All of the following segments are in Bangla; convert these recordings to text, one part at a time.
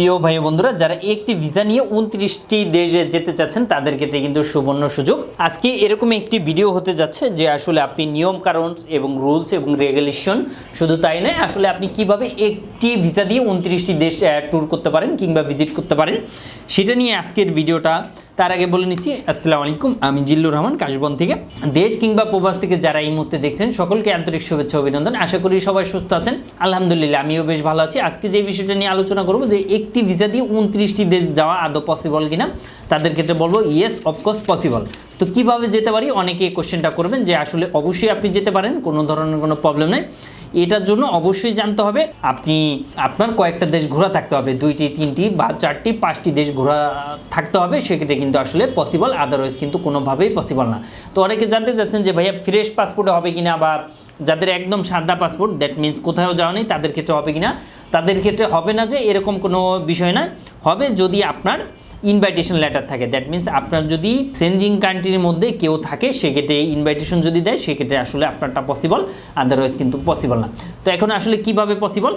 প্রিয় ভাই বন্ধুরা, যারা একটি ভিসা নিয়ে উনত্রিশটি দেশে যেতে চাচ্ছেন, তাদের ক্ষেত্রে কিন্তু সুবর্ণ সুযোগ। আজকে এরকম একটি ভিডিও হতে যাচ্ছে যে আসলে আপনি নিয়ম কারণ এবং রুলস এবং রেগুলেশন শুধু তাই নয়, আসলে আপনি কীভাবে একটি ভিসা দিয়ে উনত্রিশটি দেশ ট্যুর করতে পারেন কিংবা ভিজিট করতে পারেন, সেটা নিয়ে আজকের ভিডিওটা তার আগে বলে নিচ্ছি, আসসালামু আলাইকুম, আমি জিল্লুর রহমান, কাশবন থেকে। দেশ কিংবা প্রবাস থেকে যারা এই মুহূর্তে দেখছেন, সকলকে আন্তরিক শুভেচ্ছা, অভিনন্দন। আশা করি সবাই সুস্থ আছেন। আলহামদুলিল্লাহ, আমিও বেশ ভালো আছি। আজকে যে বিষয়টা নিয়ে আলোচনা করব, যে একটি ভিসা দিয়ে উনত্রিশটি দেশ যাওয়া আদৌ পসিবল কিনা, তাদের ক্ষেত্রে বলব ইয়েস অফকোর্স পসিবল তো কীভাবে যেতে পারি? অনেকে কোশ্চেনটা করবেন যে আসলে অবশ্যই আপনি যেতে পারেন, কোনো ধরনের কোনো প্রবলেম নেই। এটার জন্য অবশ্যই জানতে হবে, আপনি, আপনার কয়েকটা দেশ ঘোরা থাকতে হবে, দুইটি, তিনটি বা চারটি, পাঁচটি দেশ ঘোরা থাকতে হবে, সেক্ষেত্রে কিন্তু আসলে পসিবল আদারওয়াইজ কিন্তু কোনোভাবেই পসিবল না। তো অনেকে জানতে চাচ্ছেন যে ভাইয়া ফ্রেশ পাসপোর্টে হবে কিনা বা যাদের একদম সাদা পাসপোর্ট দ্যাট মিন্স কোথাও যাওয়া নেই, তাদের ক্ষেত্রে হবে কিনা? তাদের ক্ষেত্রে হবে না যে এরকম কোনো বিষয় না হবে যদি আপনার ইনভাইটেশন লেটার থাকে। দ্যাট মিন্স আপনার যদি সেনজিং কান্ট্রির মধ্যে কেউ থাকে, সেক্ষেত্রে ইনভাইটেশন যদি দেয়, সেক্ষেত্রে আসলে আপনারটা পসিবল আদারওয়াইজ কিন্তু পসিবল না। তো এখন আসলে কীভাবে পসিবল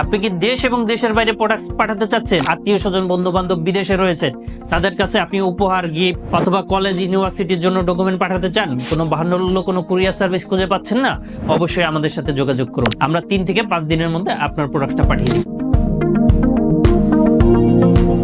আপনি কি দেশ এবং দেশের বাইরে প্রোডাক্টস পাঠাতে চাচ্ছেন? আত্মীয় স্বজন বন্ধু বান্ধব বিদেশে রয়েছেন তাদের কাছে আপনি উপহার গিফট অথবা কলেজ ইউনিভার্সিটির জন্য ডকুমেন্ট পাঠাতে চান? কোনো বাহান্ন কোনো কুরিয়ার সার্ভিস খুঁজে পাচ্ছেন না? অবশ্যই আমাদের সাথে যোগাযোগ করুন। আমরা তিন থেকে পাঁচ দিনের মধ্যে আপনার প্রোডাক্টটা পাঠিয়ে দিই।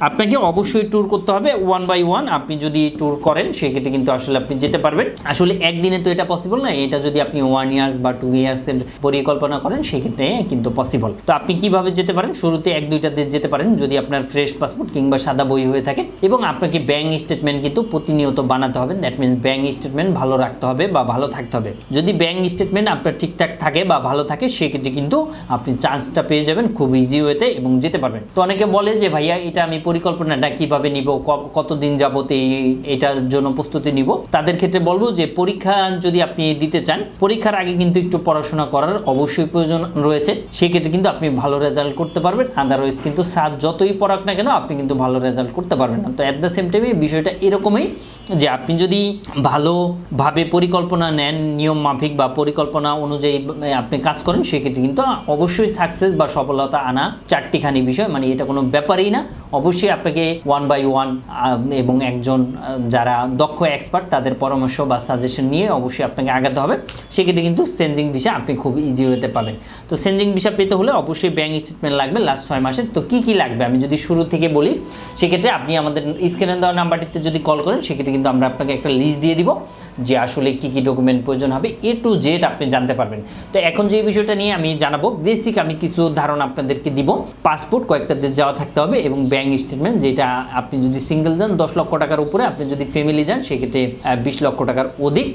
আপনাকে অবশ্যই ট্যুর করতে হবে ওয়ান বাই ওয়ান আপনি যদি ট্যুর করেন, সেক্ষেত্রে কিন্তু আসলে আপনি যেতে পারবেন। আসলে একদিনে তো এটা পসিবল না, এটা যদি আপনি ওয়ান ইয়ার্স বা টু ইয়ার্সের পরিকল্পনা করেন, সেক্ষেত্রে কিন্তু পসিবল তো আপনি কীভাবে যেতে পারেন? শুরুতে এক, দুইটা দেশ যেতে পারেন, যদি আপনার ফ্রেশ পাসপোর্ট কিংবা সাদা বই হয়ে থাকে। এবং আপনাকে ব্যাংক স্টেটমেন্ট কিন্তু প্রতিনিয়ত বানাতে হবে। দ্যাট মিনস ব্যাংক স্টেটমেন্ট ভালো রাখতে হবে বা ভালো থাকতে হবে। যদি ব্যাংক স্টেটমেন্ট আপনার ঠিকঠাক থাকে বা ভালো থাকে, সেক্ষেত্রে কিন্তু আপনি চান্সটা পেয়ে যাবেন খুব ইজি ওয়েতে এবং যেতে পারবেন। তো অনেকে বলে যে, ভাইয়া, এটা আমি পরিকল্পনাটা কীভাবে নিব কতদিন যাবত এই, এটার জন্য প্রস্তুতি নিব, তাদের ক্ষেত্রে বলব যে পরীক্ষা যদি আপনি দিতে চান, পরীক্ষার আগে কিন্তু একটু পড়াশোনা করার অবশ্যই প্রয়োজন রয়েছে। সেক্ষেত্রে কিন্তু আপনি ভালো রেজাল্ট করতে পারবেন আদারওয়াইজ কিন্তু সাত যতই পড়াক না কেন, আপনি কিন্তু ভালো রেজাল্ট করতে পারবেন না। তো অ্যাট দ্য সেম টাইমে বিষয়টা এরকমই যে আপনি যদি ভালোভাবে পরিকল্পনা নেন, নিয়ম মাফিক বা পরিকল্পনা অনুযায়ী আপনি কাজ করেন, সেক্ষেত্রে কিন্তু অবশ্যই সাকসেস বা সফলতা আনা চারটিখানি বিষয় মানে এটা কোনো ব্যাপারই না। অবশ্যই আপনাকে ওয়ান বাই ওয়ান এবং একজন যারা দক্ষ এক্সপার্ট তাদের পরামর্শ বা সাজেশন নিয়ে অবশ্যই আপনাকে আগাতে হবে। সেক্ষেত্রে কিন্তু সেন্সিং ভিসা আপনি খুব ইজি হতে পাবেন তো সেন্সিং ভিসা পেতে হলে অবশ্যই ব্যাংক স্টেটমেন্ট লাগবে লাস্ট ছয় মাসের। তো কী কী লাগবে? আমি যদি শুরু থেকে বলি, সেক্ষেত্রে আপনি আমাদের স্ক্রিনে দেওয়া নাম্বারটিতে যদি কল করেন, সেক্ষেত্রে কিন্তু আমরা আপনাকে একটা লিস্ট দিয়ে দিব যে আসলে কি কি ডকুমেন্ট প্রয়োজন হবে এ টু জেড আপনি জানতে পারবেন। তো এখন যে বিষয়টা নিয়ে আমি জানাব বেসিক আমি কিছু ধারণা আপনাদেরকে দিব। পাসপোর্ট কয়েকটা দেশ যাওয়া থাকতে হবে এবং ব্যাংক স্টেটমেন্ট যেটা আপনি যদি সিঙ্গেল যান, দশ লক্ষ টাকার উপরে আপনি যদি ফ্যামিলি যান, সেক্ষেত্রে বিশ লক্ষ টাকার অধিক।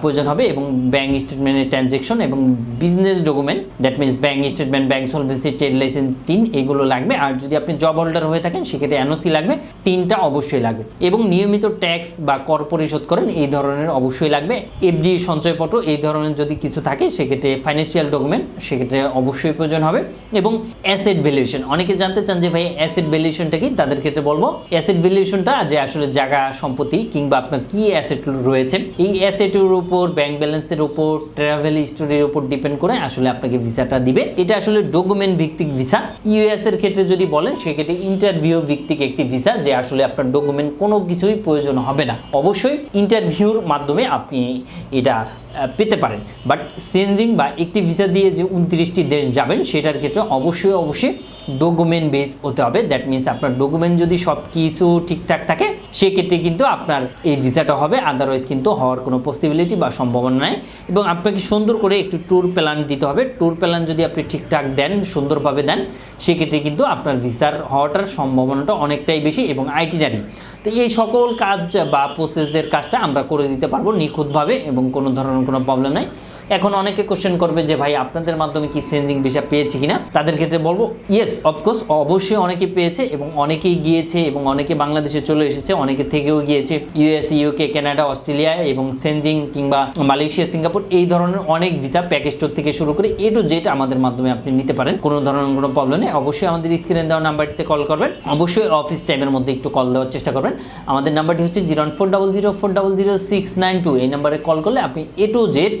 প্রয়োজন হবে এবং ব্যাঙ্ক স্টেটমেন্টের ট্রানজেকশন এবং business document that means bank statement bank solvency trade licence TIN এগুলো লাগবে। আর যদি আপনি জব হোল্ডার হয়ে থাকেন, সেক্ষেত্রে এনওসি লাগবে টিনটা অবশ্যই লাগবে। এবং নিয়মিত ট্যাক্স বা কর পরিশোধ করেন, এই ধরনের অবশ্যই লাগবে। এফডি সঞ্চয়পত্র, এই ধরনের যদি কিছু থাকে, সেক্ষেত্রে ফাইন্যান্সিয়াল ডকুমেন্ট সেক্ষেত্রে অবশ্যই প্রয়োজন হবে। এবং অ্যাসেট ভ্যালুয়েশন অনেকে জানতে চান যে ভাই অ্যাসেট ভ্যালুয়েশনটা কি? তাদের ক্ষেত্রে বলব অ্যাসেট ভ্যালুয়েশনটা যে আসলে জায়গা, সম্পত্তি কিংবা আপনার কি অ্যাসেট রয়েছে, এই অ্যাসেটের উপর ব্যাংক ব্যালেন্সের উপর ট্রাভেল হিস্টোরির উপর ডিপেন্ড করে আসলে আপনাকে ভিসাটা দিবে। এটা আসলে ডকুমেন্ট ভিত্তিক ভিসা। ইউএস এর ক্ষেত্রে যদি বলেন, সেক্ষেত্রে ইন্টারভিউ ভিত্তিক একটি ভিসা, যে আসলে আপনার ডকুমেন্ট কোনো কিছুই প্রয়োজন হবে না। অবশ্যই ইন্টারভিউর মাধ্যমে আপনি এটা পেতে পারেন। বাট চেঞ্জিং বা একটি ভিসা দিয়ে যে উনত্রিশটি দেশ যাবেন, সেটার ক্ষেত্রে অবশ্যই অবশ্যই ডকুমেন্ট বেস হতে হবে। দ্যাট মিনস আপনার ডকুমেন্ট যদি সব কিছু ঠিকঠাক থাকে, সেক্ষেত্রে কিন্তু আপনার এই ভিসাটা হবে। আদারওয়াইজ কিন্তু হওয়ার কোনো পসিবিলিটি বা সম্ভাবনা নাই এবং আপনাকে সুন্দর করে একটু ট্যুর প্ল্যান দিতে হবে। ট্যুর প্ল্যান যদি আপনি ঠিকঠাক দেন, সুন্দরভাবে দেন, সেক্ষেত্রে কিন্তু আপনার ভিসার হওয়াটার সম্ভাবনাটা অনেকটাই বেশি এবং আইটিনারি তো এই সকল কাজ বা প্রসেসের কাজটা আমরা করে দিতে পারব নিখুঁতভাবে এবং কোনো ধরনের কোনো প্রবলেম নাই। এখন অনেকে কোশ্চেন করবে যে ভাই আপনাদের মাধ্যমে কি চেঞ্জিং ভিসা পেয়েছি কিনা? তাদের ক্ষেত্রে বলব ইয়েস অফকোর্স অবশ্যই অনেকে পেয়েছে এবং অনেকেই গিয়েছে এবং অনেকে বাংলাদেশে চলে এসেছে, অনেকে থেকেও গিয়েছে ইউএস ইউকে কানাডা অস্ট্রেলিয়া এবং সেনজিং কিংবা মালয়েশিয়া সিঙ্গাপুর এই ধরনের অনেক ভিসা প্যাকেজ স্টোর থেকে শুরু করে এ টু জেড আমাদের মাধ্যমে আপনি নিতে পারেন, কোনো ধরনের কোনো প্রবলেম নেই। অবশ্যই আমাদের স্ক্রিনে দেওয়া নাম্বারটিতে কল করবেন, অবশ্যই অফিস টাইমের মধ্যে একটু কল দেওয়ার চেষ্টা করবেন। আমাদের নাম্বারটি হচ্ছে zero four double zero four double zero six nine two এই নাম্বারে কল করলে আপনি এ টু জেড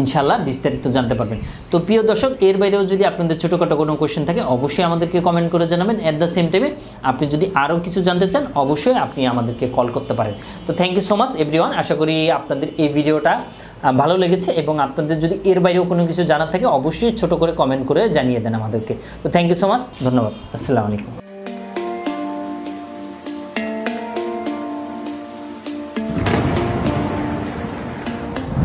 ইনশাল্লাহ বিস্তারিত জানতে পারবেন। তো প্রিয় দর্শক, এর বাইরেও যদি আপনাদের ছোটোখাটো কোনো কোয়েশ্চেন থাকে, অবশ্যই আমাদেরকে কমেন্ট করে জানাবেন। অ্যাট দ্য সেম টাইমে আপনি যদি আরও কিছু জানতে চান, অবশ্যই আপনি আমাদেরকে কল করতে পারেন। তো thank you so much everyone আশা করি আপনাদের এই ভিডিওটা ভালো লেগেছে এবং আপনাদের যদি এর বাইরেও কোনো কিছু জানার থাকে, অবশ্যই ছোট করে কমেন্ট করে জানিয়ে দেন আমাদেরকে। তো থ্যাংক ইউ সো মাচ ধন্যবাদ। আসসালামু আলাইকুম।